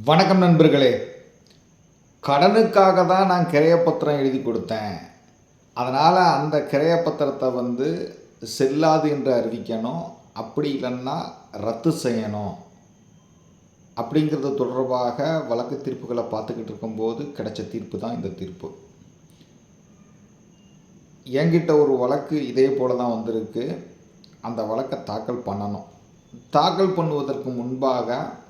வணக்கம் நண்பர்களே. கடனுக்காக தான் நான் கிரையப்பத்திரம் எழுதி கொடுத்தேன். அதனால் அந்த கிரையப்பத்திரத்தை வந்து செல்லாது என்று அறிவிக்கணும். அப்படி இல்லைன்னா ரத்து செய்யணும். அப்படிங்கிறது தொடர்பாக வழக்கு தீர்ப்புகளை பார்த்துக்கிட்டு இருக்கும்போது கிடைச்ச தீர்ப்பு தான் இந்த தீர்ப்பு. என்கிட்ட ஒரு வழக்கு இதே போல தான் வந்திருக்கு. அந்த வழக்கை தாக்கல் பண்ணணும். தாக்கல் பண்ணுவதற்கு முன்பாக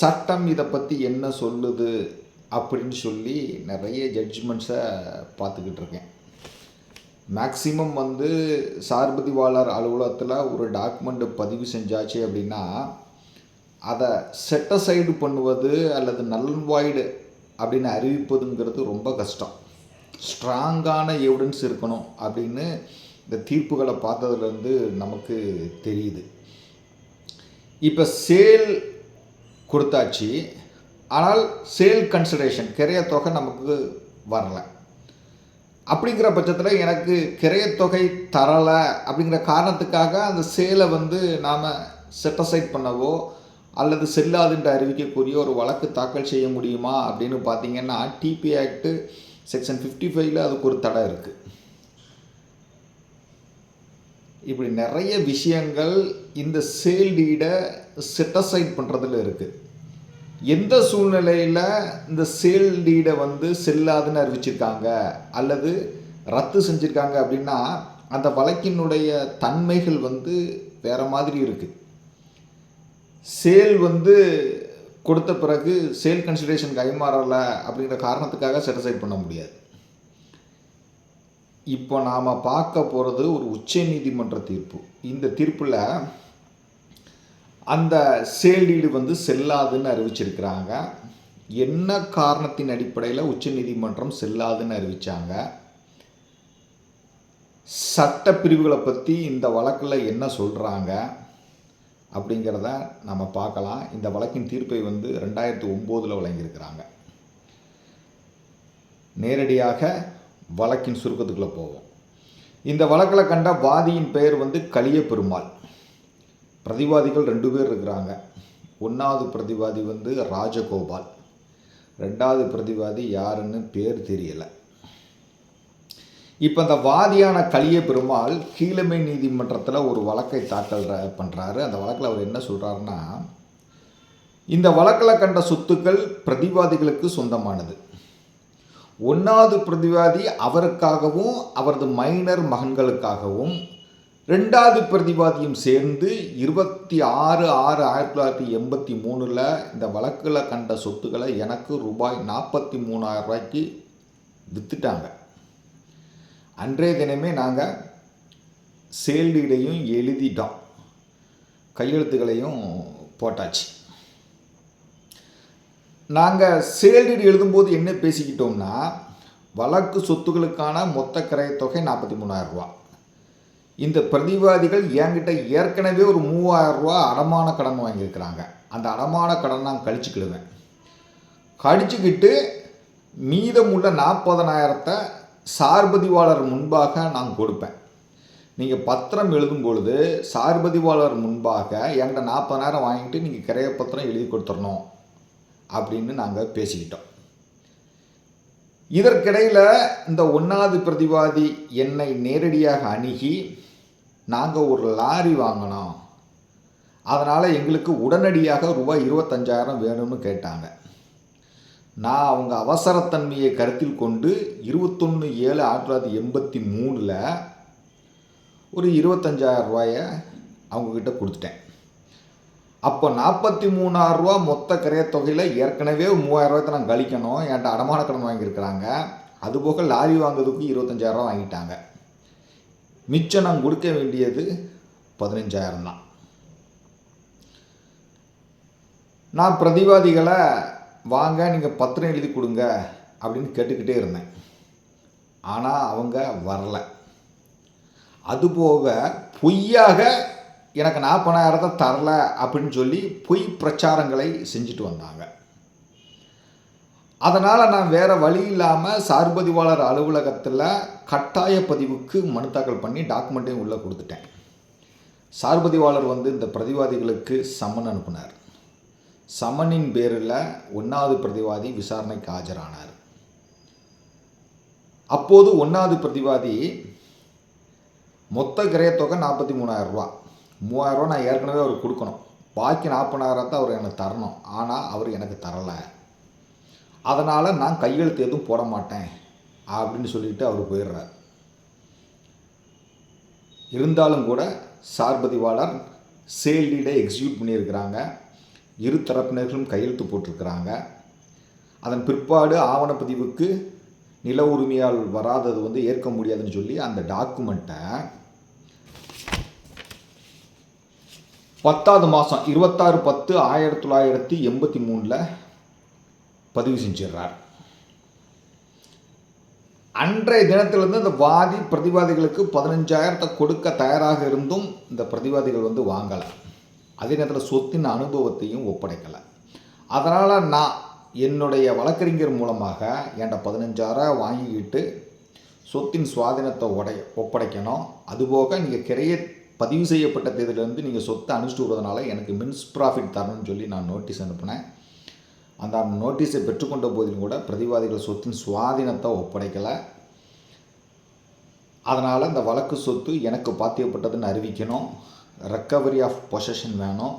சட்டம் இதை பற்றி என்ன சொல்லுது அப்படின்னு சொல்லி நிறைய ஜட்ஜ்மெண்ட்ஸை பார்த்துக்கிட்டு இருக்கேன். மேக்சிமம் வந்து சார்பதிவாளர் அலுவலகத்தில் ஒரு டாக்குமெண்ட் பதிவு செஞ்சாச்சு அப்படின்னா அதை செட்டசைடு பண்ணுவது அல்லது நல்வாய்டு அப்படின்னு அறிவிப்பதுங்கிறது ரொம்ப கஷ்டம். ஸ்ட்ராங்கான எவிடன்ஸ் இருக்கணும் அப்படின்னு இந்த தீர்ப்புகளை பார்த்ததுலேருந்து நமக்கு தெரியுது. இப்போ சேல் கொடுத்தாச்சு. ஆனால் சேல் கன்சிடரேஷன் கிரைய தொகை நமக்கு வரல. அப்படிங்கிற பட்சத்தில் எனக்கு கிரைய தொகை தரலை அப்படிங்கிற காரணத்துக்காக அந்த சேலை வந்து நாம் செட்டசைட் பண்ணவோ அல்லது செல்லாதுன்ற அறிவிக்கக்கூடிய ஒரு வழக்கு தாக்கல் செய்ய முடியுமா அப்படின்னு பார்த்தீங்கன்னா டிபி ஆக்ட்டு செக்ஷன் ஃபிஃப்டி ஃபைவ்ல அதுக்கு ஒரு தடை இருக்குது இப்படி நிறைய விஷயங்கள் இந்த சேல் டீடை செட்டசைட் பண்ணுறதுல இருக்குது எந்த சூழ்நிலையில் இந்த சேல் டீடை வந்து செல்லாதுன்னு அறிவிச்சிருக்காங்க? அல்லது ரத்து செஞ்சுருக்காங்க அப்படின்னா அந்த வழக்கினுடைய தன்மைகள் வந்து வேறு மாதிரி இருக்குது சேல் வந்து கொடுத்த பிறகு சேல் கன்சிடரேஷன் கைமாறலை அப்படிங்கிற காரணத்துக்காக செட்டிசைட் பண்ண முடியாது. இப்போ நாம் பார்க்க போகிறது ஒரு உச்ச நீதிமன்ற தீர்ப்பு. இந்த தீர்ப்பில் அந்த சேல்டீடு வந்து செல்லாதுன்னு அறிவிச்சிருக்கிறாங்க. என்ன காரணத்தின் அடிப்படையில் உச்சநீதிமன்றம் செல்லாதுன்னு அறிவித்தாங்க சட்ட பிரிவுகளை பற்றி இந்த வழக்கில் என்ன சொல்கிறாங்க அப்படிங்கிறத நம்ம பார்க்கலாம். இந்த வழக்கின் தீர்ப்பை வந்து ரெண்டாயிரத்தி ஒம்போதில் வழங்கியிருக்கிறாங்க. நேரடியாக வழக்கின் சுருக்கத்துக்குள்ளே போவோம். இந்த வழக்கில் கண்ட வாதியின் பெயர் வந்து களிய பெருமாள் பிரதிவாதிகள் ரெண்டு பேர் இருக்கிறாங்க. ஒன்றாவது பிரதிவாதி வந்து ராஜகோபால். ரெண்டாவது பிரதிவாதி யாருன்னு பேர் தெரியலை. இப்போ இந்த வாதியான கலிய பெருமாள் கீழமை நீதிமன்றத்தில் ஒரு வழக்கை தாக்கல் பண்ணுறாரு அந்த வழக்கில் அவர் என்ன சொல்கிறாருன்னா இந்த வழக்கில் கண்ட சொத்துக்கள் பிரதிவாதிகளுக்கு சொந்தமானது. ஒன்றாவது பிரதிவாதி அவருக்காகவும் அவரது மைனர் மகன்களுக்காகவும் ரெண்டாவது பிரதிவாதியும் சேர்ந்து இருபத்தி ஆறு ஆறு ஆயிரத்தி தொள்ளாயிரத்தி எண்பத்தி மூணில் இந்த வழக்கில் கண்ட சொத்துக்களை எனக்கு ரூபாய் நாற்பத்தி மூணாயிரம் ரூபாய்க்கு விற்றுட்டாங்க அன்றைய தினமே நாங்கள் சேல்டீடையும் எழுதிட்டோம். கையெழுத்துக்களையும் போட்டாச்சு. நாங்கள் சேல்டீடு எழுதும்போது என்ன பேசிக்கிட்டோம்னா வழக்கு சொத்துக்களுக்கான மொத்த கிரையத்தொகை நாற்பத்தி மூணாயிரம் ரூபா இந்த பிரதிவாதிகள் என்கிட்ட ஏற்கனவே ஒரு மூவாயிரம் ரூபா அடமான கடன் வாங்கியிருக்கிறாங்க. அந்த அடமான கடன் நான் கழிச்சுக்கிடுவேன். கழிச்சுக்கிட்டு மீதமுள்ள நாற்பதனாயிரத்தை சார்பதிவாளர் முன்பாக நான் கொடுப்பேன். நீங்கள் பத்திரம் எழுதும் பொழுது சார்பதிவாளர் முன்பாக என்கிட்ட நாற்பதனாயிரம் வாங்கிட்டு நீங்கள் கிரைய பத்திரம் எழுதி கொடுத்துடணும் அப்படின்னு நாங்கள் பேசிக்கிட்டோம். இதற்கிடையில் இந்த ஒன்றாவது பிரதிவாதி என்னை நேரடியாக அணுகி நாங்கள் ஒரு லாரி வாங்கினோம். அதனால் எங்களுக்கு உடனடியாக ரூபாய் இருபத்தஞ்சாயிரம் வேணும்னு கேட்டாங்க. நான் அவங்க அவசரத்தன்மையை கருத்தில் கொண்டு இருபத்தொன்று ஏழு ஆயிரத்தி தொள்ளாயிரத்தி எண்பத்தி மூணில் ஒரு இருபத்தஞ்சாயிரம் ரூபாயை அவங்கக்கிட்ட கொடுத்துட்டேன். அப்போ நாற்பத்தி மூணாயிரரூவா மொத்த கரைய தொகையில் ஏற்கனவே மூவாயிரம் ரூபாய்க்கு நான் கழிக்கணும். என்கிட்ட அடமான கடன் வாங்கியிருக்கிறாங்க. அதுபோக லாரி வாங்குறதுக்கு இருபத்தஞ்சாயிரரூவா வாங்கிட்டாங்க. மிச்சம் நான் கொடுக்க வேண்டியது பதினஞ்சாயிரம் தான். நான் பிரதிவாதிகளை வாங்க நீங்கள் பத்திரம் எழுதி கொடுங்க அப்படின்னு கேட்டுக்கிட்டே இருந்தேன். ஆனால் அவங்க வரல. அதுபோக பொய்யாக எனக்கு நாற்பதாயிரத்தை தரல அப்படின்னு சொல்லி பொய் பிரச்சாரங்களை செஞ்சுட்டு வந்தாங்க. அதனால் நான் வேறு வழி இல்லாமல் சார்பதிவாளர் அலுவலகத்தில் கட்டாய பதிவுக்கு மனு தாக்கல் பண்ணி டாக்குமெண்ட்டையும் உள்ளே கொடுத்துட்டேன். சார்பதிவாளர் வந்து இந்த பிரதிவாதிகளுக்கு சம்மன் அனுப்புனார். சமனின் பேரில் ஒன்றாவது பிரதிவாதி விசாரணைக்கு ஆஜரானார். அப்போது ஒன்றாவது பிரதிவாதி மொத்த கிரயத்தொகை நாற்பத்தி மூணாயிரரூபா மூவாயிரரூவா நான் ஏற்கனவே அவருக்கு கொடுக்கணும். பாக்கி நாற்பதாயிரத்தை அவர் எனக்கு தரணும். ஆனால் அவர் எனக்கு தரலை. அதனால் நான் கையெழுத்து எதுவும் போட மாட்டேன் அப்படின்னு சொல்லிட்டு அவர் போயிடுறார். இருந்தாலும் கூட சார்பதிவாளர் சேல் லீடை எக்ஸிக்யூட் பண்ணியிருக்கிறாங்க. இரு தரப்பினர்களும் கையெழுத்து போட்டிருக்கிறாங்க. அதன் பிற்பாடு ஆவணப்பதிவுக்கு நில உரிமையால் வராதது வந்து ஏற்க முடியாதுன்னு சொல்லி அந்த டாக்குமெண்ட்டை பத்தாவது மாதம் இருபத்தாறு பத்து ஆயிரத்தி தொள்ளாயிரத்தி எண்பத்தி மூணில் பதிவு செஞ்சிடுறார் அன்றைய தினத்திலிருந்து இந்த வாதி பிரதிவாதிகளுக்கு பதினஞ்சாயிரத்தை கொடுக்க தயாராக இருந்தும் இந்த பிரதிவாதிகள் வந்து வாங்கலை. அதே நேரத்தில் சொத்தின் அனுபவத்தையும் ஒப்படைக்கலை. அதனால் நான் என்னுடைய வழக்கறிஞர் மூலமாக என்கிட்ட பதினஞ்சாயிரம் வாங்கிக்கிட்டு சொத்தின் சுவாதீனத்தை உடை ஒப்படைக்கணும். அதுபோக நீங்கள் கிரைய பதிவு செய்யப்பட்ட தேதியிலேருந்து நீங்கள் சொத்தை அனுப்பிச்சிட்டு வருவதனால எனக்கு மின்ஸ் ப்ராஃபிட் தரணும்னு சொல்லி நான் நோட்டீஸ் அனுப்பினேன். அந்த நோட்டீஸை பெற்றுக்கொண்ட போதிலும் கூட பிரதிவாதிகள் சொத்தின் சுவாதீனத்தை ஒப்படைக்கலை. அதனால் இந்த வழக்கு சொத்து எனக்கு பாத்தியப்பட்டதுன்னு அறிவிக்கணும். ரெக்கவரி ஆஃப் பொசஷன் வேணும்.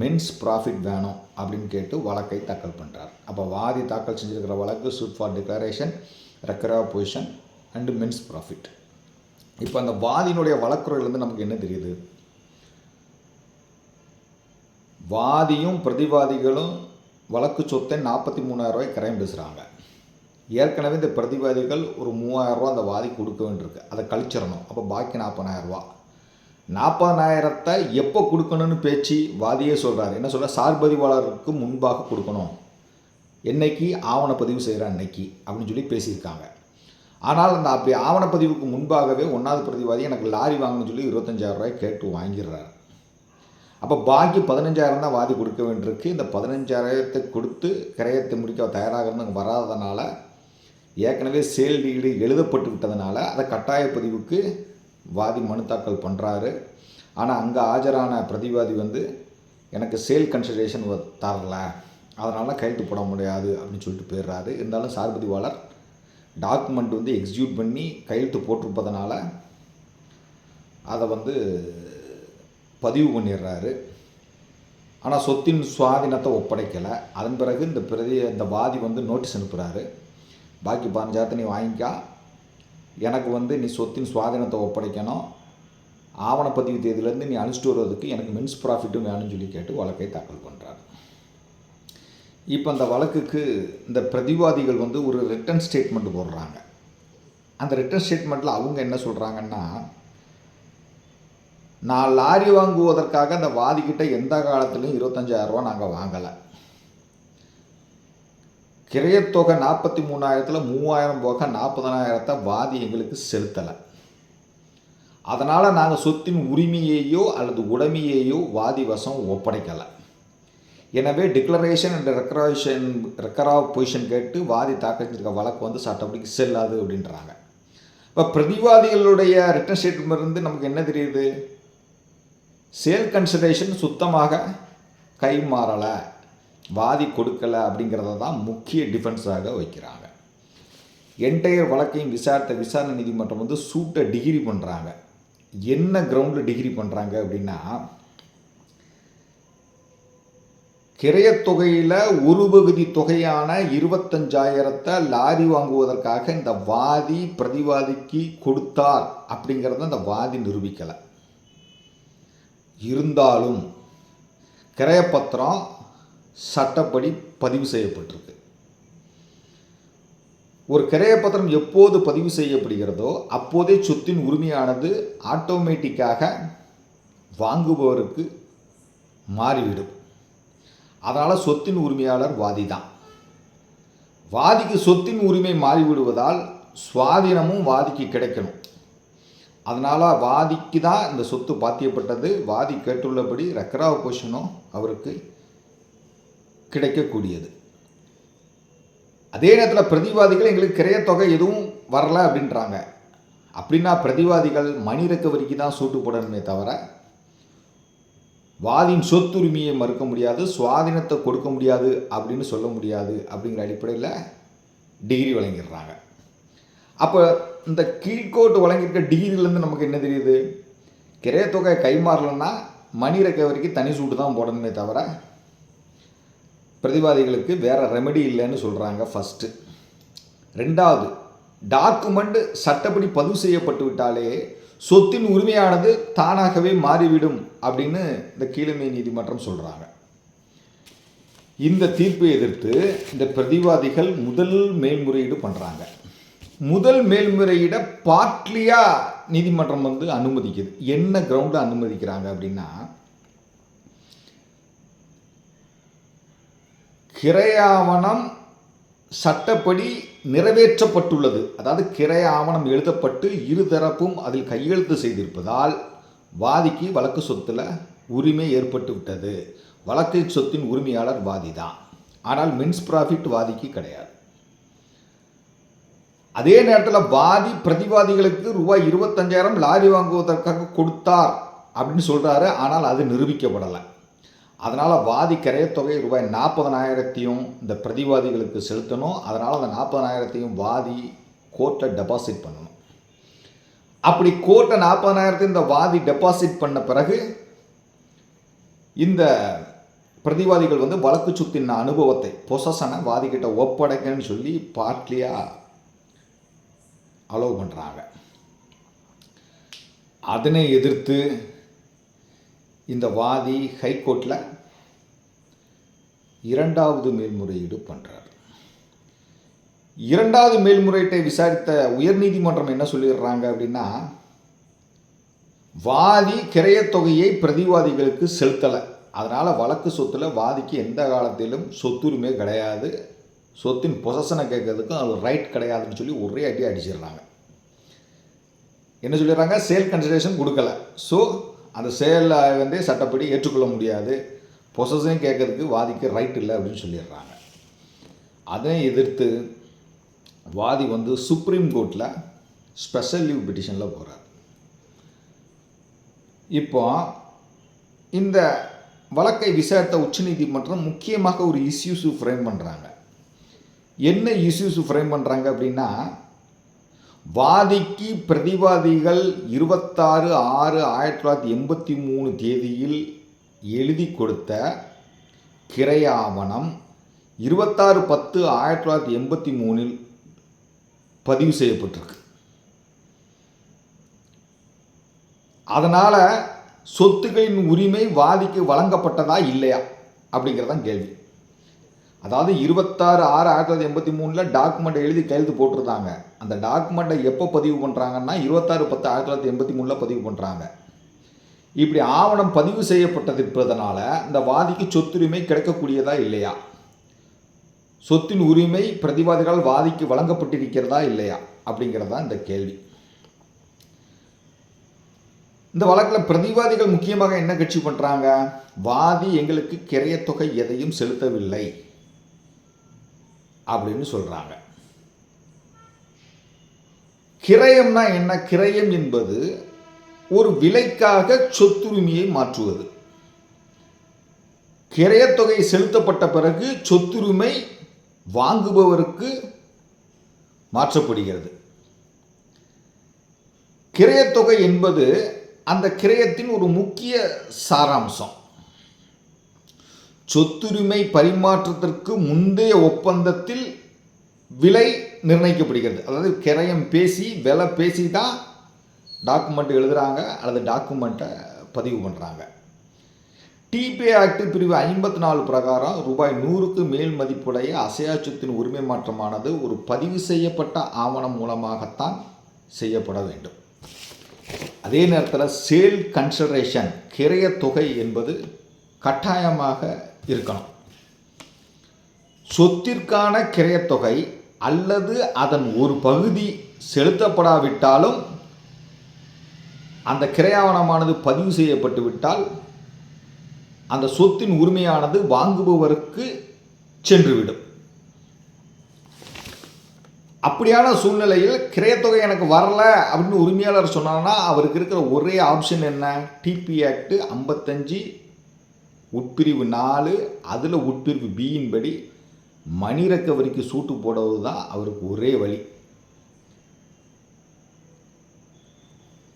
மென்ஸ் ப்ராஃபிட் வேணும் அப்படின்னு கேட்டு வழக்கை தாக்கல் பண்ணுறார் அப்போ வாதி தாக்கல் செஞ்சுருக்கிற வழக்கு suit for declaration recovery of possession and mesne profit இப்போ அந்த வாதியினுடைய வழக்குறையிலேருந்து நமக்கு என்ன தெரியுது? வாதியும் பிரதிவாதிகளும் வழக்கு சொத்தை நாற்பத்தி மூணாயிரம் ரூபாய் கரையம் பேசுகிறாங்க ஏற்கனவே இந்த பிரதிவாதிகள் ஒரு மூவாயிரம் அந்த வாதி கொடுக்க வேண்டியிருக்கு. அதை கழிச்சிடணும். அப்போ பாக்கி நாற்பதாயிரரூபா நாற்பதாயிரத்தை எப்போ கொடுக்கணும்னு பேச்சு வாதியே சொல்கிறார் என்ன சொல்ற? சார்பதிவாளருக்கு முன்பாக கொடுக்கணும். என்னைக்கு? ஆவணப்பதிவு செய்கிற அன்னைக்கு அப்படின்னு சொல்லி பேசியிருக்காங்க. ஆனால் அந்த அப்படி ஆவணப்பதிவுக்கு முன்பாகவே ஒன்றாவது பிரதிவாதி எனக்கு லாரி வாங்கணும்னு சொல்லி இருபத்தஞ்சாயிரம் ரூபாய் கேட்டு வாங்கிடுறாரு. அப்போ பாக்கி பதினஞ்சாயிரம் தான் வாதி கொடுக்க வேண்டியிருக்கு. இந்த பதினஞ்சாயிரத்தை கொடுத்து கிரயத்தை முடிக்க தயாராக வராதனால ஏற்கனவே சேல் டீடு எழுதப்பட்டு விட்டதுனால அதை கட்டாய பதிவுக்கு வாதி மனு தாக்கல் பண்ணுறாரு ஆனால் அங்கே ஆஜரான பிரதிவாதி வந்து எனக்கு சேல் கன்சிடரேஷன் தரல. அதனால் கையெழுத்து போட முடியாது அப்படின்னு சொல்லிட்டு போயிடுறாரு. இருந்தாலும் சார்பதிவாளர் டாக்குமெண்ட் வந்து எக்ஸிக்யூட் பண்ணி கையெழுத்து போட்டிருப்பதனால அதை வந்து பதிவு பண்ணிடுறாரு. ஆனால் சொத்தின் சுவாதீனத்தை ஒப்படைக்கலை. அதன் பிறகு இந்த பிரதி இந்த வாதி வந்து நோட்டீஸ் அனுப்புகிறாரு பாக்கி பதினஞ்சாயிரத்தை நீ வாங்கிக்கா. எனக்கு வந்து நீ சொத்தின் சுவாதீனத்தை ஒப்படைக்கணும். ஆவணப்பதிவு தேதியிலேருந்து நீ அனுப்பிச்சிட்டு வர்றதுக்கு எனக்கு மின்ஸ் ப்ராஃபிட்டும் வேணும்னு சொல்லி கேட்டு வழக்கை தாக்கல் பண்ணுறாரு இப்போ அந்த வழக்குக்கு இந்த பிரதிவாதிகள் வந்து ஒரு ரிட்டன் ஸ்டேட்மெண்ட் போடுறாங்க. அந்த ரிட்டன் ஸ்டேட்மெண்ட்டில் அவங்க என்ன சொல்கிறாங்கன்னா நான் லாரி வாங்குவதற்காக அந்த வாதிக்கிட்ட எந்த காலத்துலேயும் இருபத்தஞ்சாயிரரூவா நாங்கள் வாங்கலை. கிரையத்தொகை நாற்பத்தி மூணாயிரத்தில் மூவாயிரம் போக நாற்பதனாயிரத்தை வாதி எங்களுக்கு செலுத்தலை. அதனால் நாங்கள் சொத்தின் உரிமையையோ அல்லது உடைமையையோ வாதி வசம் ஒப்படைக்கலை. எனவே டிக்ளரேஷன் அண்ட் ரெக்கரேஷன் ரெக்கரா பொசிஷன் கேட்டு வாதி தாக்கல் செஞ்சிருக்க வழக்கு வந்து சட்டப்படிக்கு செல்லாது அப்படின்றாங்க. இப்போ பிரதிவாதிகளுடைய ரிட்டன் ஸ்டேட்மெண்ட் இருந்து நமக்கு என்ன தெரியுது? சேல் கன்சிடரேஷன் சுத்தமாக கை மாறலை வாதி கொடுக்கலை அப்படிங்கிறத தான் முக்கிய டிஃபென்ஸாக வைக்கிறாங்க. என்டையர் வழக்கையும் விசாரித்த விசாரணை நீதிமன்றம் வந்து சூட்டை டிகிரி பண்ணுறாங்க என்ன கிரவுண்டில் டிகிரி பண்ணுறாங்க அப்படின்னா கிரையத்தொகையில் ஒரு பகுதி தொகையான இருபத்தஞ்சாயிரத்தை லாரி வாங்குவதற்காக இந்த வாதி பிரதிவாதிக்கு கொடுத்தார் அப்படிங்கிறத இந்த வாதி நிரூபிக்கலை. இருந்தாலும் கிரயப்பத்திரம் சட்டப்படி பதிவு செய்யப்பட்டிருக்கு. ஒரு கிரையப்பத்திரம் எப்போது பதிவு செய்யப்படுகிறதோ அப்போதே சொத்தின் உரிமையானது ஆட்டோமேட்டிக்காக வாங்குபவருக்கு மாறிவிடும். அதனால் சொத்தின் உரிமையாளர் வாதி தான். வாதிக்கு சொத்தின் உரிமை மாறிவிடுவதால் சுவாதீனமும் வாதிக்கு கிடைக்கணும். அதனால் வாதிக்கு தான் இந்த சொத்து பாத்தியப்பட்டது. வாதி கேட்டுள்ளபடி ரெக்கராவ் பொசிஷனும் அவருக்கு கிடைக்கக்கூடியது. அதே நேரத்தில் பிரதிவாதிகள் எங்களுக்கு கிரையத்தொகை எதுவும் வரல அப்படின்றாங்க. அப்படின்னா பிரதிவாதிகள் மணி ரெக்கவரிக்கு தான் சூட்டு போடணுமே தவிர வாதியின் சொத்துரிமையை மறுக்க முடியாது சுவாதீனத்தை கொடுக்க முடியாது அப்படின்னு சொல்ல முடியாது அப்படிங்கிற அடிப்படையில் டிகிரி வழங்கிடுறாங்க. அப்போ இந்த கீழ்கோட்டு வழங்கியிருக்க டிகிரிலேருந்து நமக்கு என்ன தெரியுது? கிரையத்தொகை கைமாறலன்னா மணி ரெக்கவரிக்கு தனி சூட்டு தான் போடணுமே தவிர பிரதிவாதிகளுக்கு வேறு ரெமெடி இல்லைன்னு சொல்கிறாங்க ஃபஸ்ட்டு ரெண்டாவது டாக்குமெண்ட் சட்டப்படி பதிவு செய்யப்பட்டு விட்டாலே சொத்தின் உரிமையானது தானாகவே மாறிவிடும் அப்படின்னு இந்த கீழமை நீதிமன்றம் சொல்கிறாங்க இந்த தீர்ப்பை எதிர்த்து இந்த பிரதிவாதிகள் முதல் மேல்முறையீடு பண்ணுறாங்க முதல் மேல்முறையிட பார்ட்லியா நீதிமன்றம் வந்து அனுமதிக்குது. என்ன கிரவுண்டில் அனுமதிக்கிறாங்க அப்படின்னா கிரையாவணம் சட்டப்படி நிறைவேற்றப்பட்டுள்ளது. அதாவது கிரை ஆவணம் எழுதப்பட்டு இருதரப்பும் அதில் கையெழுத்து செய்திருப்பதால் வாதிக்கு வழக்கு சொத்தில் உரிமை ஏற்பட்டு விட்டது. வழக்கு சொத்தின் உரிமையாளர் வாதி தான் ஆனால் மின்ஸ் ப்ராஃபிட் வாதிக்கு கிடையாது. அதே நேரத்தில் வாதி பிரதிவாதிகளுக்கு ரூபாய் இருபத்தஞ்சாயிரம் லாரி வாங்குவதற்காக கொடுத்தார் அப்படின்னு சொல்கிறாரு ஆனால் அது நிரூபிக்கப்படலை. அதனால் வாதி கிரையத்தொகை ரூபாய் நாற்பதனாயிரத்தையும் இந்த பிரதிவாதிகளுக்கு செலுத்தணும். அதனால் அந்த நாற்பதனாயிரத்தையும் வாதி கோர்ட்டை டெபாசிட் பண்ணணும். அப்படி கோர்ட்டை நாற்பதனாயிரத்தையும் இந்த வாதி டெபாசிட் பண்ண பிறகு இந்த பிரதிவாதிகள் வந்து வழக்கு சுத்தின அனுபவத்தை பொசசனை வாதிக்கிட்ட ஒப்படைக்கன்னு சொல்லி பார்ட்லியாக அலோவ் பண்ணுறாங்க அதனை எதிர்த்து இந்த வாதி ஹைகோர்ட்டில் இரண்டாவது மேல்முறையீடு பண்ணுறார் இரண்டாவது மேல்முறையீட்டை விசாரித்த உயர்நீதிமன்றம் என்ன சொல்லிடுறாங்க அப்படின்னா வாதி கிரையத் தொகையை பிரதிவாதிகளுக்கு செலுத்தலை. அதனால் வழக்கு சொத்தில் வாதிக்கு எந்த காலத்திலும் சொத்துரிமை கிடையாது. சொத்தின் பொசஷனை கேட்கறதுக்கும் அது ரைட் கிடையாதுன்னு சொல்லி ஒரே அடி அடிச்சிடுறாங்க. என்ன சொல்லிடுறாங்க? சேல் கன்சிடரேஷன் கொடுக்கல. ஸோ அந்த சேலை வந்து சட்டப்படி ஏற்றுக்கொள்ள முடியாது. பொசஸையும் கேட்கறதுக்கு வாதிக்கு ரைட் இல்லை அப்படின்னு சொல்லிடுறாங்க. அதை எதிர்த்து வாதி வந்து சுப்ரீம் கோர்ட்டில் ஸ்பெஷல் லீவ் பெட்டிஷனில் போகிறார் இப்போ இந்த வழக்கை விசாரித்த உச்சநீதிமன்றம் முக்கியமாக ஒரு இஷ்யூஸு ஃப்ரேம் பண்ணுறாங்க என்ன இஷ்யூஸ் ஃப்ரேம் பண்ணுறாங்க அப்படின்னா வாதிக்கு பிரதிவாதிகள் இருபத்தாறு ஆறு ஆயிரத்தி தொள்ளாயிரத்தி எண்பத்தி மூணு தேதியில் எழுதி கொடுத்த கிரையாவணம் இருபத்தாறு பத்து ஆயிரத்தி தொள்ளாயிரத்தி எண்பத்தி மூணில் பதிவு செய்யப்பட்டிருக்கு. அதனால் சொத்துக்களின் உரிமை வாதிக்கு வழங்கப்பட்டதா இல்லையா அப்படிங்கிறதான் கேள்வி. அதாவது இருபத்தாறு ஆறு ஆயிரத்தி தொள்ளாயிரத்தி எண்பத்தி மூணில் டாக்குமெண்ட் எழுதி கையெழுத்து போட்டிருந்தாங்க. அந்த டாக்குமெண்ட்டை எப்போ பதிவு பண்ணுறாங்கன்னா இருபத்தாறு பத்து ஆயிரத்தி தொள்ளாயிரத்தி எண்பத்தி மூணில் பதிவு பண்ணுறாங்க இப்படி ஆவணம் பதிவு செய்யப்பட்டதிருப்பதனால இந்த வாதிக்கு சொத்துரிமை கிடைக்கக்கூடியதா இல்லையா? சொத்தின் உரிமை பிரதிவாதிகளால் வாதிக்கு வழங்கப்பட்டிருக்கிறதா இல்லையா? அப்படிங்கிறதா இந்த கேள்வி. இந்த வழக்கில் பிரதிவாதிகள் முக்கியமாக என்ன கட்சி பண்ணுறாங்க வாதி எங்களுக்கு கிரையத்தொகை எதையும் செலுத்தவில்லை. அப்படின்னு சொல்கிறாங்க கிரயம்னா என்ன? கிரயம் என்பது ஒரு விலைக்காக சொத்துரிமையை மாற்றுவது. கிரயத்தொகை செலுத்தப்பட்ட பிறகு சொத்துரிமை வாங்குபவருக்கு மாற்றப்படுகிறது. கிரயத்தொகை என்பது அந்த கிரயத்தின் ஒரு முக்கிய சாராம்சம். சொத்துரிமை பரிமாற்றத்திற்கு முந்தைய ஒப்பந்தத்தில் விலை நிர்ணயிக்கப்படுகிறது. அதாவது கிரயம் பேசி விலை பேசி தான் டாக்குமெண்ட் எழுதுகிறாங்க அல்லது டாக்குமெண்ட்டை பதிவு பண்ணுறாங்க டிபி ஆக்ட் பிரிவு ஐம்பத்தி நாலு பிரகாரம் ரூபாய் நூறுக்கு மேல் மதிப்புடைய அசையா சொத்தின் உரிமை மாற்றமானது ஒரு பதிவு செய்யப்பட்ட ஆவணம் மூலமாகத்தான் செய்யப்பட வேண்டும். அதே நேரத்தில் சேல் கன்சிடரேஷன் கிரைய தொகை என்பது கட்டாயமாக இருக்கணும். சொத்திற்கான கிரையத்தொகை அல்லது அதன் ஒரு பகுதி செலுத்தப்படாவிட்டாலும் அந்த கிரையாவணமானது பதிவு செய்யப்பட்டு விட்டால் அந்த சொத்தின் உரிமையானது வாங்குபவருக்கு சென்றுவிடும். அப்படியான சூழ்நிலையில் கிரையத்தொகை எனக்கு வரல அப்படின்னு உரிமையாளர் சொன்னாங்கன்னா அவருக்கு இருக்கிற ஒரே ஆப்ஷன் என்ன? டிபி ஆக்ட் ஐம்பத்தஞ்சு உட்பிரிவு நாலு அதில் உட்பிரிவு பியின் படி மணி ரெக்கவரிக்கு சூட்டு போடுவது தான் அவருக்கு ஒரே வழி.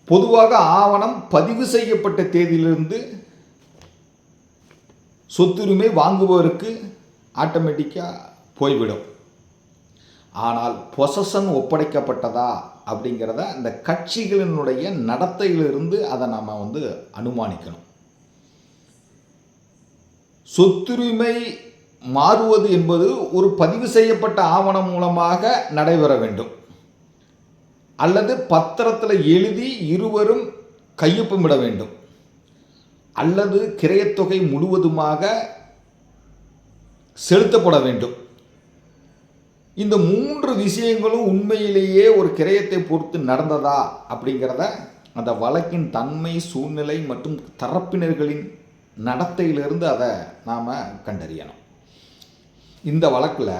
பொதுவாக ஆவணம் பதிவு செய்யப்பட்ட தேதியிலிருந்து சொத்துரிமை வாங்குபவருக்கு ஆட்டோமேட்டிக்காக போய்விடும். ஆனால் பொசசன் ஒப்படைக்கப்பட்டதா அப்படிங்கிறத இந்த கட்சிகளினுடைய நடத்தையிலிருந்து அதை நாம் வந்து அனுமானிக்கணும். சொத்துரிமை மாறுவது என்பது ஒரு பதிவு செய்யப்பட்ட ஆவணம் மூலமாக நடைபெற வேண்டும். அல்லது பத்திரத்தில் எழுதி இருவரும் கையொப்பமிட வேண்டும். அல்லது கிரையத்தொகை முழுவதுமாக செலுத்தப்பட வேண்டும். இந்த மூன்று விஷயங்களும் உண்மையிலேயே ஒரு கிரயத்தை பொறுத்து நடந்ததா அப்படிங்கிறத அந்த வழக்கின் தன்மை சூழ்நிலை மற்றும் தரப்பினர்களின் நடத்தையிலிருந்து அதை நாம் கண்டறியணும். இந்த வழக்கில்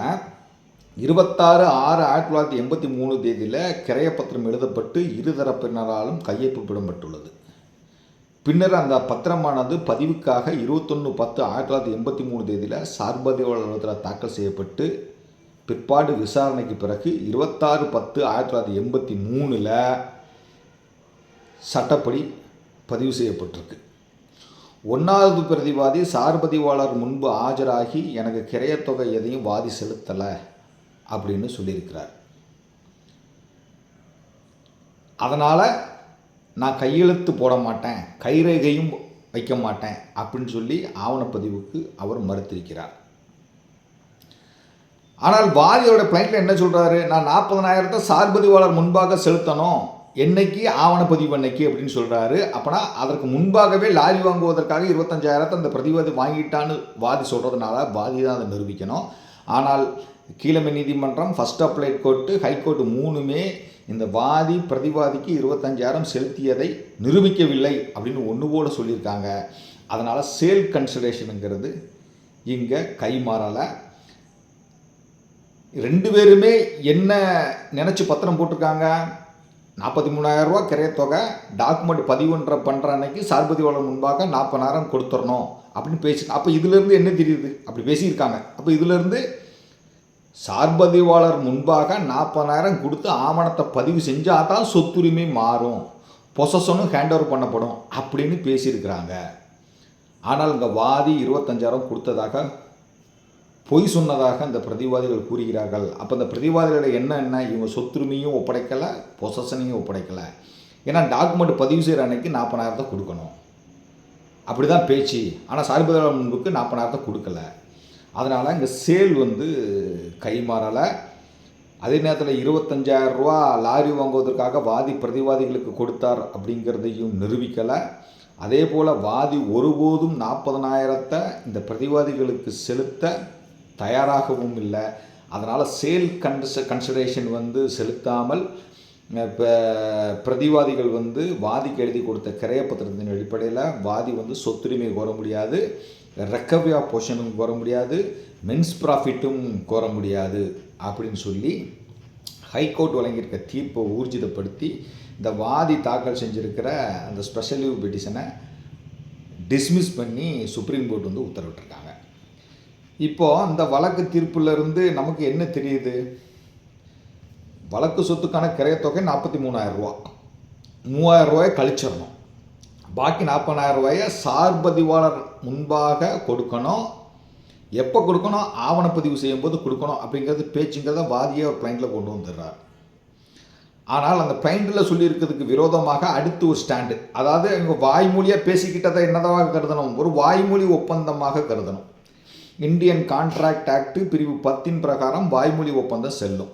இருபத்தாறு ஆறு ஆயிரத்தி தொள்ளாயிரத்தி எண்பத்தி மூணு தேதியில் கிரையப்பத்திரம் எழுதப்பட்டு இருதரப்பினராலும் கையொப்பமிடப்பட்டுள்ளது. பின்னர் அந்த பத்திரமானது பதிவுக்காக இருபத்தொன்று பத்து ஆயிரத்தி தொள்ளாயிரத்தி எண்பத்தி மூணு தேதியில் சார்பதிவாளத்தில் தாக்கல் செய்யப்பட்டு பிற்பாடு விசாரணைக்கு பிறகு இருபத்தாறு பத்து ஆயிரத்தி தொள்ளாயிரத்தி எண்பத்தி மூணில் சட்டப்படி பதிவு செய்யப்பட்டிருக்கு. ஒன்றாவது பிரதிவாதி சார்பதிவாளர் முன்பு ஆஜராகி எனக்கு கிரையத்தொகை எதையும் வாதி செலுத்தலை அப்படின்னு சொல்லியிருக்கிறார். அதனால் நான் கையெழுத்து போட மாட்டேன் கைரேகையும் வைக்க மாட்டேன் அப்படின்னு சொல்லி ஆவணப்பதிவுக்கு அவர் மறுத்திருக்கிறார். ஆனால் வாதியோட பிளைண்ட்டில் என்ன சொல்கிறாரு நான் நாற்பதனாயிரத்தை சார்பதிவாளர் முன்பாக செலுத்தணும். என்னைக்கு ஆவணப்பதிவு அன்னைக்கு அப்படின்னு சொல்கிறாரு அப்போனா அதற்கு முன்பாகவே லாரி வாங்குவதற்காக இருபத்தஞ்சாயிரத்தை அந்த பிரதிவாதி வாங்கிட்டான்னு வாதி சொல்கிறதுனால வாதி தான் அதை நிரூபிக்கணும். ஆனால் கீழமை நீதிமன்றம் ஃபஸ்ட் அப்ளைட் கோர்ட்டு ஹைகோர்ட் மூணுமே இந்த வாதி பிரதிவாதிக்கு இருபத்தஞ்சாயிரம் செலுத்தியதை நிரூபிக்கவில்லை அப்படின்னு ஒன்று போல சொல்லியிருக்காங்க. அதனால் சேல் கன்சிடரேஷனுங்கிறது இங்கே கைமாறலை. ரெண்டு பேருமே என்ன நினச்சி பத்திரம் போட்டிருக்காங்க? நாற்பத்தி மூணாயிரரூவா கிரையத்தொகை டாக்குமெண்ட் பதிவுன்ற பண்ணுற அன்னைக்கு சார்பதிவாளர் முன்பாக நாற்பதாயிரம் கொடுத்துடணும் அப்படின்னு பேசி அப்போ இதுலேருந்து என்ன தெரியுது? அப்படி பேசியிருக்காங்க. அப்போ இதுலேருந்து சார்பதிவாளர் முன்பாக நாற்பதாயிரம் கொடுத்து ஆவணத்தை பதிவு செஞ்சால் தான் சொத்துரிமை மாறும். பொசஸனும் ஹேண்ட் ஓவர் பண்ணப்படும் அப்படின்னு பேசியிருக்கிறாங்க. ஆனால் இங்கே வாதி இருபத்தஞ்சாயிரம் கொடுத்ததாக பொய் சொன்னதாக அந்த பிரதிவாதிகள் கூறுகிறார்கள். அப்போ அந்த பிரதிவாதிகளோட என்ன என்ன? இவங்க சொத்துரிமையும் ஒப்படைக்கலை பொசஷனையும் ஒப்படைக்கலை. ஏன்னா டாக்குமெண்ட் பதிவு செய்கிற அன்னைக்கு நாற்பதாயிரத்தை கொடுக்கணும். அப்படி தான் பேச்சு ஆனால் சார்பதிவாளர் முன்புக்கு நாற்பதாயிரத்தை கொடுக்கல. அதனால் இங்கே சேல் வந்து கை மாறலை அதே நேரத்தில் இருபத்தஞ்சாயிரம் ரூபா லாரி வாங்குவதற்காக வாதி பிரதிவாதிகளுக்கு கொடுத்தார் அப்படிங்கிறதையும் நிரூபிக்கலை. அதே போல் வாதி ஒருபோதும் நாற்பதனாயிரத்தை இந்த பிரதிவாதிகளுக்கு செலுத்த தயாராகவும் இல்லை. அதனால் சேல் கன்ஸ் கன்சிடரேஷன் வந்து செலுத்தாமல் இப்போ பிரதிவாதிகள் வந்து வாதிக்கு எழுதி கொடுத்த கிரையப்பத்திரத்தின் அடிப்படையில் வாதி வந்து சொத்துரிமை கோர முடியாது ரெக்கவரி ஆஃப் பொஷனும் கோர முடியாது மென்ஸ் ப்ராஃபிட்டும் கோர முடியாது அப்படின்னு சொல்லி ஹைகோர்ட் வழங்கியிருக்க தீர்ப்பை ஊர்ஜிதப்படுத்தி இந்த வாதி தாக்கல் செஞ்சுருக்கிற அந்த ஸ்பெஷல் லீவ் பெட்டிஷனை டிஸ்மிஸ் பண்ணி சுப்ரீம் கோர்ட் வந்து உத்தரவிட்டிருக்காங்க. இப்போது அந்த வழக்கு தீர்ப்புலேருந்து நமக்கு என்ன தெரியுது? வழக்கு சொத்துக்கான கிரையத்தொகை நாற்பத்தி மூணாயிரரூவா மூவாயிரம் ரூபாயை கழிச்சிடணும். பாக்கி நாற்பதாயிரம் ரூபாயை சார்பதிவாளர் முன்பாக கொடுக்கணும். எப்போ கொடுக்கணும்? ஆவணப்பதிவு செய்யும்போது கொடுக்கணும் அப்படிங்கிறது பேச்சுங்கிறத வாதியை ஒரு பிளைண்டில் கொண்டு வந்துடுறார். ஆனால் அந்த பிளைண்டில் சொல்லியிருக்கிறதுக்கு விரோதமாக அடுத்து ஒரு ஸ்டாண்டு அதாவது எங்கள் வாய்மொழியாக பேசிக்கிட்டதை என்னதாக கருதணும்? ஒரு வாய்மொழி ஒப்பந்தமாக கருதணும். இந்தியன் கான்ட்ராக்ட் ஆக்ட் பிரிவு பத்தின் பிரகாரம் வாய்மொழி ஒப்பந்தம் செல்லும்.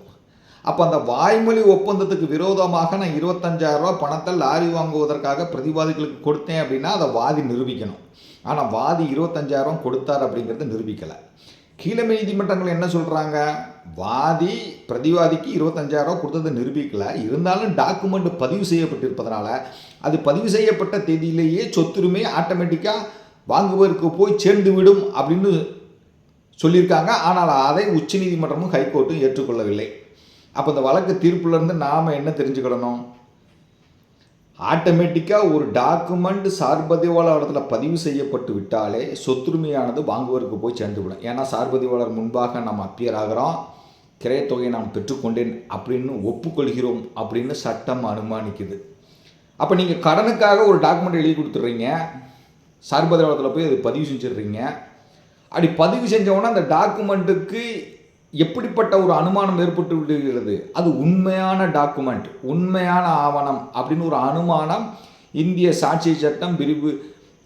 அப்போ அந்த வாய்மொழி ஒப்பந்தத்துக்கு விரோதமாக நான் இருபத்தஞ்சாயிரரூபா பணத்தை லாரி வாங்குவதற்காக பிரதிவாதிகளுக்கு கொடுத்தேன் அப்படின்னா அதை வாதி நிரூபிக்கணும். ஆனால் வாதி இருபத்தஞ்சாயிரம் கொடுத்தார் அப்படிங்கிறத நிரூபிக்கலை. கீழமை நீதிமன்றங்கள் என்ன சொல்கிறாங்க வாதி பிரதிவாதிக்கு இருபத்தஞ்சாயிரம் கொடுத்ததை நிரூபிக்கலை. இருந்தாலும் டாக்குமெண்ட் பதிவு செய்யப்பட்டிருப்பதனால அது பதிவு செய்யப்பட்ட தேதியிலேயே சொத்துரிமை ஆட்டோமேட்டிக்காக வாங்குவதற்கு போய் சேர்ந்து விடும் அப்படின்னு சொல்லியிருக்காங்க. ஆனால் அதை உச்சநீதிமன்றமும் ஹைகோர்ட்டும் ஏற்றுக்கொள்ளவில்லை. அப்போ இந்த வழக்கு தீர்ப்புலேருந்து நாம் என்ன தெரிஞ்சுக்கிடணும்? ஆட்டோமேட்டிக்காக ஒரு டாக்குமெண்ட் சார்பதிவாளர் பதிவு செய்யப்பட்டு விட்டாலே சொத்துரிமையானது வாங்குவதற்கு போய் சேர்ந்துவிடும். ஏன்னா சார்பதிவாளர் முன்பாக நாம் அப்பியர் ஆகிறோம் கிரையத்தொகையை நான் பெற்றுக்கொண்டேன் அப்படின்னு ஒப்புக்கொள்கிறோம் அப்படின்னு சட்டம் அனுமானிக்குது. அப்போ நீங்கள் கடனுக்காக ஒரு டாக்குமெண்ட் எழுதி கொடுத்துட்றீங்க. சார்பதிவாளத்தில் போய் அது பதிவு செஞ்சிடுறீங்க. அப்படி பதிவு செஞ்சவொன்னே அந்த டாக்குமெண்ட்டுக்கு எப்படிப்பட்ட ஒரு அனுமானம் ஏற்பட்டு விடுகிறது அது உண்மையான டாக்குமெண்ட் உண்மையான ஆவணம் அப்படின்னு ஒரு அனுமானம் இந்திய சாட்சி சட்டம் பிரிவு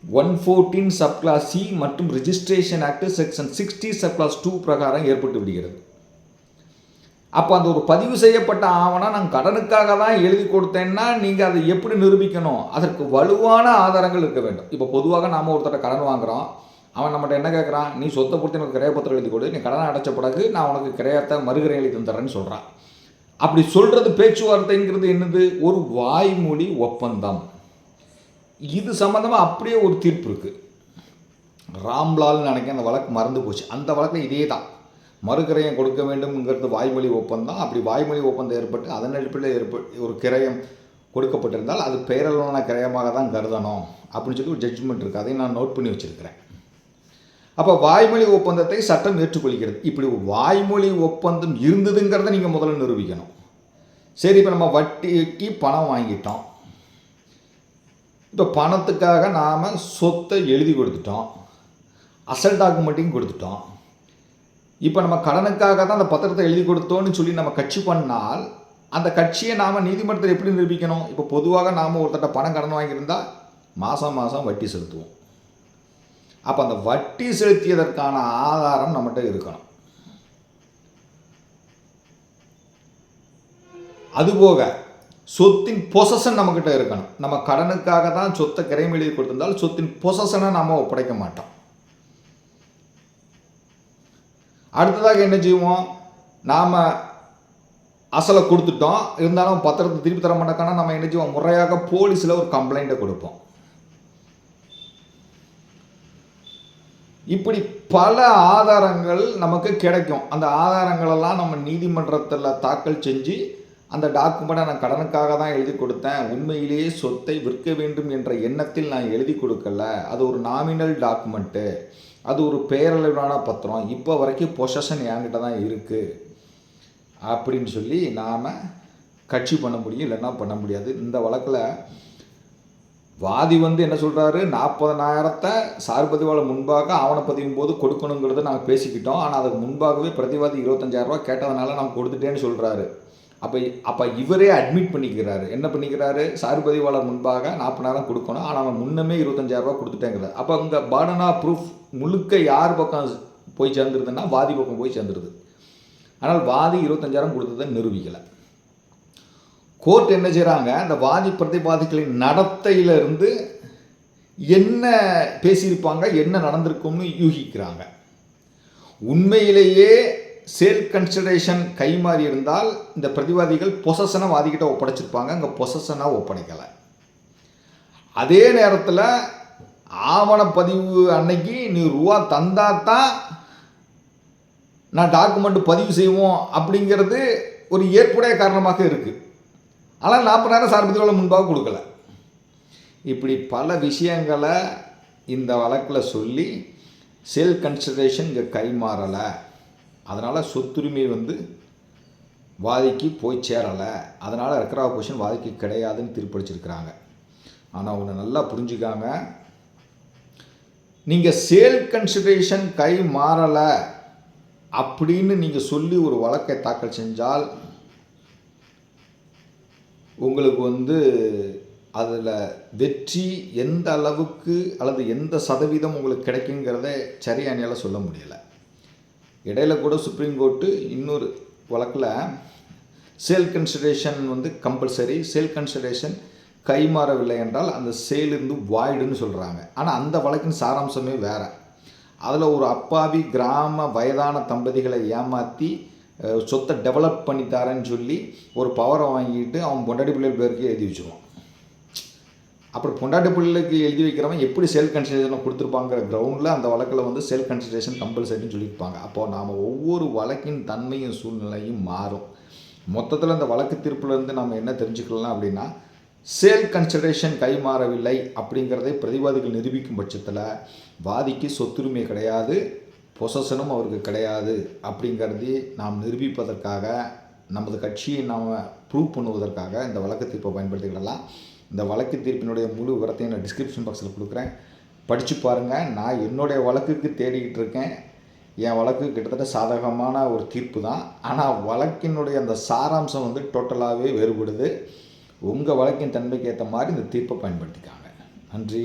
ஒன் ஃபோர்டீன் சப்கிளாஸ் சி மற்றும் registration act section sixty subclause two பிரகாரம் ஏற்பட்டு விடுகிறது அப்போ அந்த ஒரு பதிவு செய்யப்பட்ட ஆவணம் நான் கடனுக்காக தான் எழுதி கொடுத்தேன்னா நீங்கள் அதை எப்படி நிரூபிக்கணும்? அதற்கு வலுவான ஆதாரங்கள் இருக்க வேண்டும். இப்போ பொதுவாக நாம் ஒருத்தர கடன் வாங்குகிறோம் அவன் நம்மகிட்ட என்ன கேட்குறான் நீ சொத்தை கொடுத்து எனக்கு கிரையப்பத்திரம் எழுதி கொடு. நீ கடனை அடைச்ச பிறகு நான் உனக்கு கிரையத்தை மறுகிரை எழுதி தந்துடுறேன்னு சொல்கிறான் அப்படி சொல்கிறது பேச்சுவார்த்தைங்கிறது என்னது? ஒரு வாய்மொழி ஒப்பந்தம். இது சம்மந்தமாக அப்படியே ஒரு தீர்ப்பு இருக்குது ராம்லால்னு நினைக்க அந்த வழக்கு மறந்து போச்சு. அந்த வழக்கில் இதே தான் மறுகிரயம் கொடுக்க வேண்டும்ங்கிறது வாய்மொழி ஒப்பந்தம். அப்படி வாய்மொழி ஒப்பந்தம் ஏற்பட்டு அதன் அடிப்படையில் ஏற்பட்டு ஒரு கிரயம் கொடுக்கப்பட்டிருந்தால் அது பேரளவான கிரயமாக தான் கருதணும் அப்படின்னு சொல்லி ஒரு ஜட்ஜ்மெண்ட் இருக்குது அதையும் நான் நோட் பண்ணி வச்சுருக்கிறேன். அப்போ வாய்மொழி ஒப்பந்தத்தை சட்டம் ஏற்றுக்கொள்கிறது. இப்படி வாய்மொழி ஒப்பந்தம் இருந்ததுங்கிறத நீங்கள் முதல்ல நிரூபிக்கணும். சரி இப்போ நம்ம வட்டிக்கு பணம் வாங்கிட்டோம். இப்போ பணத்துக்காக நாம் சொத்தை எழுதி கொடுத்துட்டோம். அசல் டாக்குமெண்ட்டையும் கொடுத்துட்டோம். இப்போ நம்ம கடனுக்காக தான் அந்த பத்திரத்தை எழுதி கொடுத்தோன்னு சொல்லி நம்ம கட்சி பண்ணால் அந்த கட்சியை நாம் நீதிமன்றத்தில் எப்படி நிரூபிக்கணும்? இப்போ பொதுவாக நாம் ஒருத்தட்ட பணம் கடன் வாங்கியிருந்தால் மாதம் மாதம் வட்டி செலுத்துவோம். அப்போ அந்த வட்டி செலுத்தியதற்கான ஆதாரம் நம்மகிட்ட இருக்கணும். அதுபோக சொத்தின் பொசஷன் நம்மக்கிட்ட இருக்கணும். நம்ம கடனுக்காக தான் சொத்தை கிரைம் எழுதி கொடுத்திருந்தால் சொத்தின் பொசஷனை நாம் ஒப்படைக்க மாட்டோம். அடுத்ததாக என்ன செய்வோம்? நாம் அசலை கொடுத்துட்டோம். இருந்தாலும் பத்திரத்தை திருப்பி தர மாட்டேக்கான நம்ம என்ன செய்வோம்? முறையாக போலீஸில் ஒரு கம்ப்ளைண்ட்டை கொடுப்போம். இப்படி பல ஆதாரங்கள் நமக்கு கிடைக்கும். அந்த ஆதாரங்களெல்லாம் நம்ம நீதிமன்றத்தில் தாக்கல் செஞ்சு அந்த டாக்குமெண்ட்டை நான் கடனுக்காக தான் எழுதி கொடுத்தேன். உண்மையிலேயே சொத்தை விற்க வேண்டும் என்ற எண்ணத்தில் நான் எழுதி கொடுக்கல. அது ஒரு நாமினல் டாக்குமெண்ட்டு அது ஒரு பெயரளவிலான பத்திரம். இப்போ வரைக்கும் பொசஷன் என்கிட்ட தான் இருக்குது அப்படின்னு சொல்லி நாம் கட்சி பண்ண முடியும் இல்லைன்னா பண்ண முடியாது. இந்த வழக்கில் வாதி வந்து என்ன சொல்கிறாரு நாற்பதனாயிரத்தை சார்பதிவாளர் முன்பாக ஆவணப்பதிவும் போது கொடுக்கணுங்கிறத நாங்கள் பேசிக்கிட்டோம். ஆனால் அதுக்கு முன்பாகவே பிரதிவாதி இருபத்தஞ்சாயிரரூபா கேட்டதுனால நான் கொடுத்துட்டேன்னு சொல்கிறாரு அப்போ அப்போ இவரே அட்மிட் பண்ணிக்கிறாரு. என்ன பண்ணிக்கிறாரு? சார்பதிவாளர் முன்பாக நாற்பதாயிரம் கொடுக்கணும். ஆனால் அவன் முன்னமே இருபத்தஞ்சாயிரரூபா கொடுத்துட்டேங்கிறார் அப்போ இங்கே பாடனா ப்ரூஃப் முழுக்க யார் பக்கம் போய் சேர்ந்துருதுன்னா வாதி பக்கம் போய் சேர்ந்துருது. ஆனால் வாதி இருபத்தஞ்சாயிரம் கொடுத்ததை நிரூபிக்கலை. கோர்ட் என்ன செய்கிறாங்க அந்த வாதி பிரதிவாதிகளின் நடத்தையிலிருந்து என்ன பேசியிருப்பாங்க? என்ன நடந்திருக்கும்னு யூகிக்கிறாங்க. உண்மையிலேயே சேல் கன்சிடரேஷன் கைமாறி இருந்தால் இந்த பிரதிவாதிகள் பொசஷனை வாதிக்கிட்ட ஒப்படைச்சிருப்பாங்க. அங்கே பொசஷனாக ஒப்படைக்கலை. அதே நேரத்தில் ஆவணப்பதிவு அன்னைக்கு நீ ரூபா தந்தா தான் நான் டாக்குமெண்ட் பதிவு செய்வோம் அப்படிங்கிறது ஒரு ஏற்புடைய காரணமாக இருக்குது ஆனால் நாற்பதாயிரம் சார்பதிவாளர் முன்பாக கொடுக்கல. இப்படி பல விஷயங்களை இந்த வழக்கில் சொல்லி சேல் கன்சிடரேஷன் இங்கே கை மாறலை. அதனால் சொத்துரிமை வந்து வாதிக்கு போய் சேரலை. அதனால் ரெக்கரா பொசிஷன் வாதிக்கு கிடையாதுன்னு தீர்ப்பளிச்சிருக்கிறாங்க ஆனால் ஒன்று நல்லா புரிஞ்சுக்காங்க. நீங்கள் சேல் கன்சிடரேஷன் கை மாறலை அப்படின்னு நீங்கள் சொல்லி ஒரு வழக்கை தாக்கல் செஞ்சால் உங்களுக்கு வந்து அதில் வெற்றி எந்த அளவுக்கு அல்லது எந்த சதவீதம் உங்களுக்கு கிடைக்குங்கிறத சரியானியால சொல்ல முடியலை. இடையில கூட சுப்ரீம் கோர்ட்டு இன்னொரு வழக்கில் சேல் கன்சிடரேஷன் வந்து கம்பல்சரி சேல் கன்சிடரேஷன் கைமாறவில்லை என்றால் அந்த சேல் இருந்து வாய்டுன்னு சொல்கிறாங்க ஆனால் அந்த வழக்கின் சாராம்சமே வேறு. அதில் ஒரு அப்பாவி கிராம வயதான தம்பதிகளை ஏமாற்றி சொத்தை டெவலப் பண்ணி தரேன்னு சொல்லி ஒரு பவரை வாங்கிட்டு அவன் பொண்டாட்டி பிள்ளைகள் பேருக்கு எழுதி வச்சுருவான். அப்புறம் பொண்டாட்டி பிள்ளைகளுக்கு எழுதி வைக்கிறவன் எப்படி செல் கன்சிடரேஷனை கொடுத்துருப்பாங்கிற கிரவுண்டில் அந்த வழக்கில் வந்து செல் கன்சிடரேஷன் கம்பல்சரின்னு சொல்லியிருப்பாங்க. அப்போது நாம் ஒவ்வொரு வழக்கின் தன்மையும் சூழ்நிலையும் மாறும். மொத்தத்தில் அந்த வழக்கு தீர்ப்புலேருந்து நம்ம என்ன தெரிஞ்சுக்கலாம் அப்படின்னா சேல் கன்சிடரேஷன் கைமாறவில்லை அப்படிங்கிறதை பிரதிவாதிகள் நிரூபிக்கும் பட்சத்தில் வாதிக்கு சொத்துரிமை கிடையாது பொசஷனும் அவருக்கு கிடையாது அப்படிங்கிறதே நாம் நிரூபிப்பதற்காக நமது கட்சியை நாம் ப்ரூவ் பண்ணுவதற்காக இந்த வழக்கு தீர்ப்பை பயன்படுத்திக்கிடலாம். இந்த வழக்கு தீர்ப்பினுடைய முழு விவரத்தையும் நான் டிஸ்கிரிப்ஷன் பாக்ஸில் கொடுக்குறேன். படித்து பாருங்கள் நான் என்னுடைய வழக்குக்கு தேடிக்கிட்டு இருக்கேன். என் வழக்கு கிட்டத்தட்ட சாதகமான ஒரு தீர்ப்பு தான். ஆனால் வழக்கினுடைய அந்த சாராம்சம் வந்து டோட்டலாகவே வேறுபடுது. உங்கள் வழக்கின் தன்மைக்கு ஏற்ற மாதிரி இந்த தீர்ப்பை பயன்படுத்திக்காங்க. நன்றி.